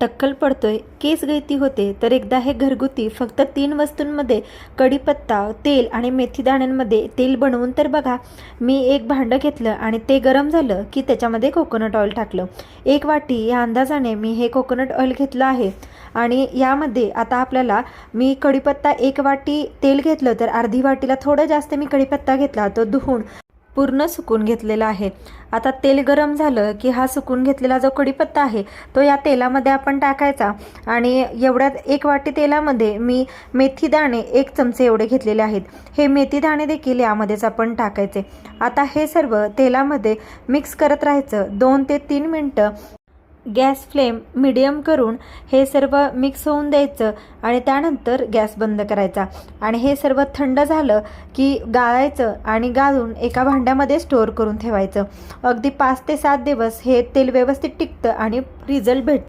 टक्कल पडतोय केस गळती होते तर एकदा हे घरगुती फक्त तीन वस्तूंमध्ये कढीपत्ता तेल आणि मेथी दाण्यांमध्ये तेल बनवून तर बघा मी एक भांडं घेतलं आणि ते गरम झालं की त्याच्यामध्ये कोकोनट ऑइल टाकलं. एक वाटी या अंदाजाने मी हे कोकोनट ऑइल घेतलं आहे आणि यामध्ये आता आपल्याला मी कढीपत्ता एक वाटी तेल घेतलं तर अर्धी वाटीला थोडं जास्त मी कढीपत्ता घेतला तो धुवून पूर्ण सुकून घेतलेला आहे. आता तेल गरम झालं की हा सुकून घेतलेला जो कढीपत्ता आहे तो या तेलामध्ये आपण टाकायचा आणि एवढ्यात एक वाटी तेलामध्ये मी मेथी दाणे एक चमचे एवढे घेतलेले आहेत. हे मेथी दाणे देखील यामध्येच आपण टाकायचे. आता हे सर्व तेलामध्ये मिक्स करत राहायचं. दोन ते तीन मिनटं गॅस फ्लेम मिडियम करून हे सर्व मिक्स होऊन द्यायचं आणि त्यानंतर गॅस बंद करायचा. आणि हे सर्व थंड झालं की गाळायचं आणि गाळून एका भांड्यामध्ये स्टोअर करून ठेवायचं. अगदी पाच ते सात दिवस हे तेल व्यवस्थित टिकतं आणि रिझल्ट भेट